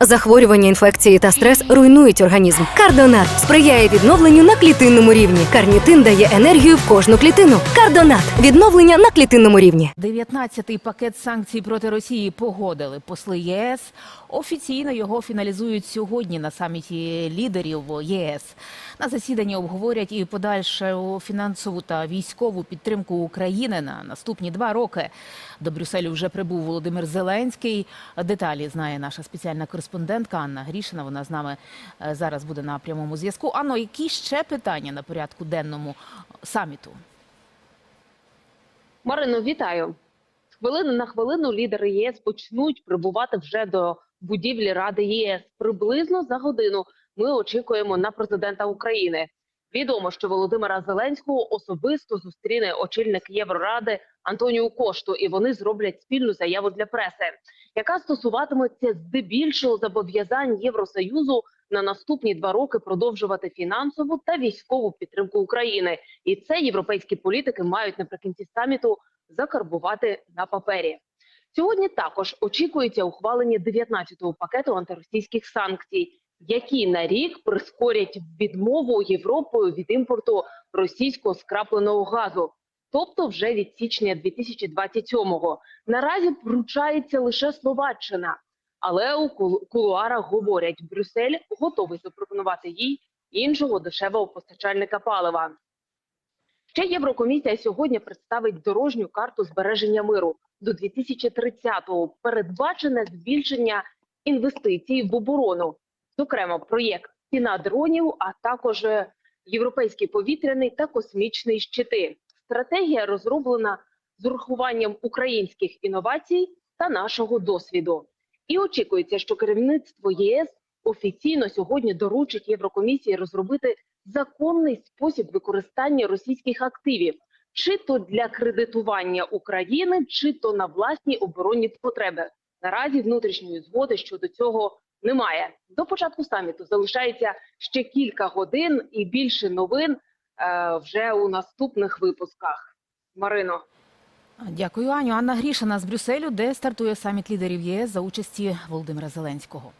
Захворювання, інфекції та стрес руйнують організм. Кардонат сприяє відновленню на клітинному рівні. Карнітин дає енергію в кожну клітину. Кардонат відновлення на клітинному рівні. 19-й пакет санкцій проти Росії погодили посли ЄС. Офіційно його фіналізують сьогодні на саміті лідерів ЄС. На засіданні обговорять і подальшу фінансову та військову підтримку України на наступні два роки. До Брюсселю вже прибув Володимир Зеленський. Деталі знає наша спеціальна кореспондентка Анна Грішина. Вона з нами е, зараз буде на прямому зв'язку. Анно, які ще питання на порядку денному саміту? Марино, вітаю. З хвилини на хвилину лідери ЄС почнуть прибувати вже до будівлі Ради ЄС. Приблизно за годину ми очікуємо на президента України. Відомо, що Володимира Зеленського особисто зустріне очільник Євроради Антоніу Кошту, і вони зроблять спільну заяву для преси, яка стосуватиметься здебільшого зобов'язань Євросоюзу на наступні два роки продовжувати фінансову та військову підтримку України. І це європейські політики мають наприкінці саміту закарбувати на папері. Сьогодні також очікується ухвалення 19-го пакету антиросійських санкцій, які на рік прискорять відмову Європою від імпорту російського скрапленого газу. Тобто вже від січня 2027-го. Наразі вручається лише Словаччина, але у кулуарах говорять, Брюссель готовий запропонувати їй іншого дешевого постачальника палива. Ще Єврокомісія сьогодні представить дорожню карту збереження миру до 2030-го. Передбачене збільшення інвестицій в оборону, зокрема проєкт ціна дронів, а також е, європейський повітряний та космічний щити. Стратегія розроблена з урахуванням українських інновацій та нашого досвіду. І очікується, що керівництво ЄС офіційно сьогодні доручить Єврокомісії розробити законний спосіб використання російських активів, чи то для кредитування України, чи то на власні оборонні потреби. Наразі внутрішньої згоди щодо цього немає. До початку саміту залишається ще кілька годин і більше новин е, вже у наступних випусках. Марино. Дякую, Аню. Анна Грішина з Брюсселю, де стартує саміт лідерів ЄС за участі Володимира Зеленського.